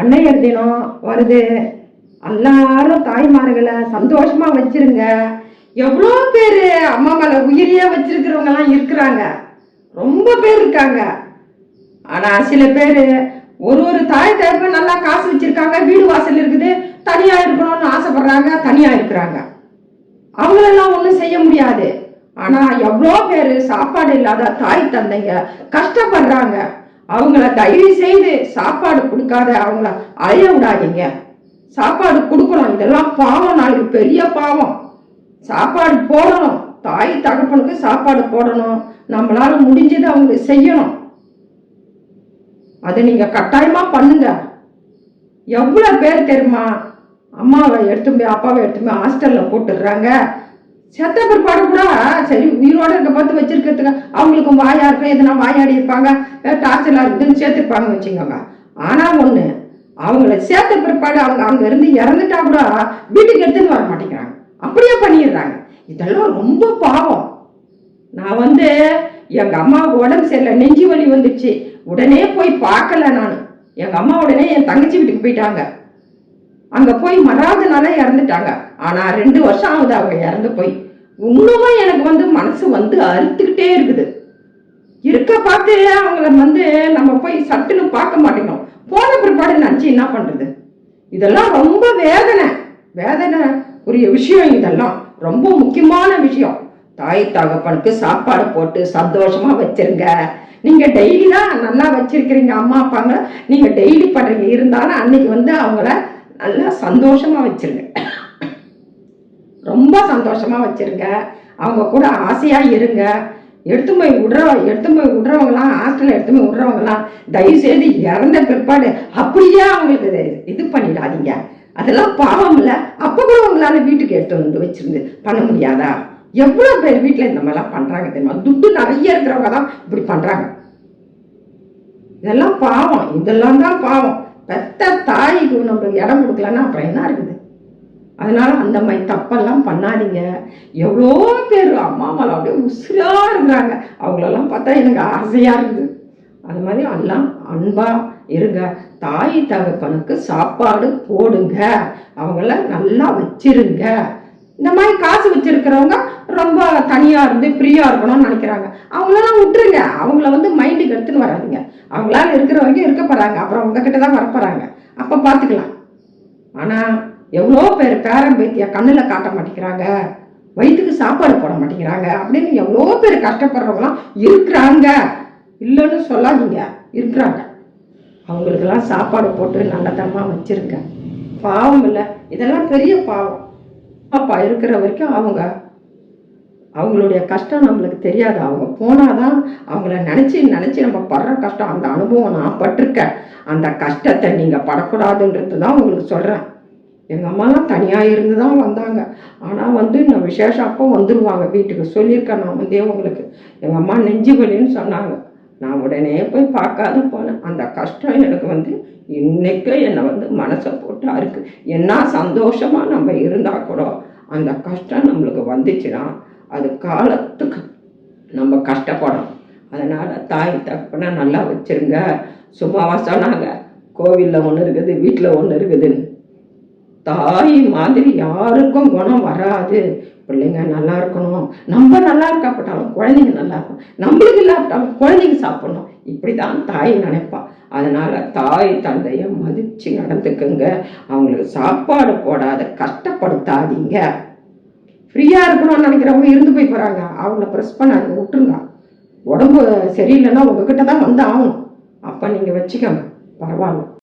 அன்னையர் தினம் வருது. எல்லாரும் தாய்மார்களை சந்தோஷமா வச்சிருங்க. எவ்வளோ பேர் அம்மா மேல உயிரியா வச்சிருக்கிறவங்கலாம் இருக்கிறாங்க. ரொம்ப பேர் இருக்காங்க. ஆனா சில பேர் ஒரு ஒரு தாய் தகப்பன் நல்லா காசு வச்சிருக்காங்க. வீடு வாசல் இருக்குது. தனியா இருக்கணும்னு ஆசைப்படுறாங்க. தனியா இருக்கிறாங்க. அவங்களெல்லாம் ஒன்றும் செய்ய முடியாது. ஆனா எவ்வளோ பேர் சாப்பாடு இல்லாத தாய் தந்தைங்க கஷ்டப்படுறாங்க. அவங்கள தயவு செய்து சாப்பாடு கொடுக்காத அவங்கள அழைய விடாதீங்க. சாப்பாடு கொடுக்கணும். இதெல்லாம் பாவம் நாளைக்கு பெரிய பாவம். சாப்பாடு போடணும். தாய் தகப்பனுக்கு சாப்பாடு போடணும். நம்மளால முடிஞ்சது அவங்க செய்யணும். அதை நீங்க கட்டாயமா பண்ணுங்க. எவ்வளவு பேர் தெரியுமா? அம்மாவை எடுத்து போய் அப்பாவை எடுத்து போய் ஹாஸ்டல்ல போட்டுடுறாங்க. செத்த பிற்பாடு கூட சரி உயிரோட இருக்க பார்த்து வச்சிருக்கிறதுக்கு அவங்களுக்கும் வாயா இருக்கும் எதுனா வாயாடி இருப்பாங்க டார்ச்சலா இருக்குதுன்னு சேர்த்துருப்பாங்க வச்சுக்கோங்க. ஆனா ஒண்ணு அவங்கள சேர்த்த பிற்பாடு அவங்க அங்க இருந்து இறந்துட்டா கூட வீட்டுக்கு எடுத்துன்னு வர மாட்டேங்கிறாங்க. அப்படியே பண்ணிடுறாங்க. இதெல்லாம் ரொம்ப பாவம். நான் வந்து எங்க அம்மாவுக்கு உடம்பு சரியில்லை நெஞ்சு வலி வந்துச்சு உடனே போய் பார்க்கல நான். எங்க அம்மா உடனே என் தங்கச்சி வீட்டுக்கு போயிட்டாங்க. அங்க போய் மறாவது இறந்துட்டாங்க. ஆனா ரெண்டு வருஷம் ஆகுது அவங்க இறந்து போய். இன்னமும் எனக்கு வந்து மனசு வந்து அறுத்துக்கிட்டே இருக்குது. இருக்க பார்த்து அவங்கள வந்து நம்ம போய் சட்டுன்னு பார்க்க மாட்டேங்கிறோம். போன பிற்பாடு நினச்சி என்ன பண்றது? இதெல்லாம் ரொம்ப வேதனை. வேதனை உரிய விஷயம் இதெல்லாம். ரொம்ப முக்கியமான விஷயம். தாய் தகப்பனுக்கு சாப்பாடு போட்டு சந்தோஷமா வச்சிருங்க. நீங்க டெய்லி தான் நல்லா வச்சிருக்கிறீங்க அம்மா அப்பாங்க. நீங்க டெய்லி பண்றீங்க. இருந்தாலும் அன்னைக்கு வந்து அவங்கள நல்லா சந்தோஷமா வச்சிருங்க. ரொம்ப சந்தோஷமா வச்சுருங்க. அவங்க கூட ஆசையா இருங்க. எடுத்து போய் விடுற எடுத்து போய் விடுறவங்களாம் ஹாஸ்டலில் எடுத்து போய் விடுறவங்களாம் தயவு செய்து இறந்த பிற்பாடு அப்படியே அவங்களுக்கு இது- பண்ணிடாதீங்க. அதெல்லாம் பாவம் இல்லை. அப்போ கூட உங்களால் வீட்டுக்கு எடுத்து வந்து வச்சிருந்து பண்ண முடியாதா? எவ்வளோ பேர் வீட்டில் இந்த மாதிரிலாம் பண்றாங்க தெரியுமா? துட்டு நிறைய இருக்கிறவங்க தான் இப்படி பண்றாங்க. இதெல்லாம் பாவம். இதெல்லாம் தான் பாவம். பெத்த தாய்க்கு நம்ம இடம் கொடுக்கலன்னா அப்புறம் என்ன இருக்குது? அதனால அந்த மாதிரி தப்பெல்லாம் பண்ணாதீங்க. எவ்வளோ பேர் அம்மா அம்மாவில் அப்படியே உசுரா இருக்கிறாங்க. அவங்களெல்லாம் பார்த்தா எனக்கு ஆசையாக இருக்குது. அது மாதிரி எல்லாம் அன்பாக இருங்க. தாய் தகப்பனுக்கு சாப்பாடு போடுங்க. அவங்கள நல்லா வச்சிருங்க. இந்த மாதிரி காசு வச்சிருக்கிறவங்க ரொம்ப தனியா இருந்து ஃப்ரீயா இருக்கணும்னு நினைக்கிறாங்க. அவங்களெல்லாம் விட்டுருங்க. அவங்கள வந்து மைண்டுக்கு எடுத்துன்னு வராதிங்க. அவங்களால இருக்கிற வரைக்கும் இருக்க போறாங்க. அப்புறம் உங்ககிட்ட தான் வரப்போறாங்க அப்ப பாத்துக்கலாம் ஆனா எவ்வளோ பேர் பேரன் பேத்திய கண்ணுல காட்ட மாட்டேங்கிறாங்க. வயிற்றுக்கு சாப்பாடு போட மாட்டேங்கிறாங்க. அப்படின்னு எவ்வளோ பேர் கஷ்டப்படுறவங்களாம் இருக்கிறாங்க. இல்லைன்னு சொல்லாதீங்க. இருக்கிறாங்க. அவங்களுக்கெல்லாம் சாப்பாடு போட்டு நல்லதனமாக வச்சிருங்க. பாவம் இல்லை. இதெல்லாம் பெரிய பாவம். அப்பா இருக்கிற வரைக்கும் அவங்க அவங்களுடைய கஷ்டம் நம்மளுக்கு தெரியாது. அவங்க போனாதான் அவங்கள நினச்சி நினச்சி நம்ம படுற கஷ்டம் அந்த அனுபவம் நான் பட்டிருக்கேன். அந்த கஷ்டத்தை நீங்கள் படக்கூடாதுன்றது தான் உங்களுக்கு சொல்கிறேன் எங்கள் அம்மாலாம் தனியாக இருந்து தான் வந்தாங்க. ஆனால் வந்து நான் விசேஷம் அப்போ வந்துடுவாங்க வீட்டுக்கு சொல்லியிருக்கேன் நான் வந்து உங்களுக்கு. எங்கள் அம்மா நெஞ்சு வலின்னு சொன்னாங்க. நான் உடனே போய் பார்க்காத போனேன். அந்த கஷ்டம் எனக்கு வந்து இன்றைக்கும் என்னை வந்து மனசை போட்டு அருக்கு என்ன சந்தோஷமாக நம்ம இருந்தால் கூட அந்த கஷ்டம் நம்மளுக்கு வந்துச்சுன்னா அது காலத்துக்கு நம்ம கஷ்டப்படணும். அதனால் தாய் தகப்பனை நல்லா வச்சிருங்க. சும்மாவா சொன்னாங்க. கோவிலில் ஒன்று இருக்குது வீட்டில் ஒன்று இருக்குதுன்னு தாய் மாதிரி யாருக்கும் குணம் வராது. பிள்ளைங்க நல்லா இருக்கணும். நம்ம நல்லா இருக்கப்பட்டாலும் குழந்தைங்க நல்லா இருக்கும் நம்மளுக்கு இல்லாப்பட்டாலும் குழந்தைங்க சாப்பிடணும். இப்படி தான் தாய் நினைப்பா. அதனால் தாய் தந்தையை மதித்து நடந்துக்குங்க. அவங்களுக்கு சாப்பாடு போடாத கஷ்டப்படுத்தாதீங்க. ஃப்ரீயாக இருக்கணும்னு நினைக்கிறவங்க இருந்து போய் போகிறாங்க அவங்கள ப்ரெஸ் பண்ணாதீங்க விட்டுருங்க. உடம்பு சரியில்லைன்னா உங்ககிட்ட தான் வந்து ஆகணும். அப்போ நீங்கள் வச்சுக்கோங்க. பரவாயில்ல.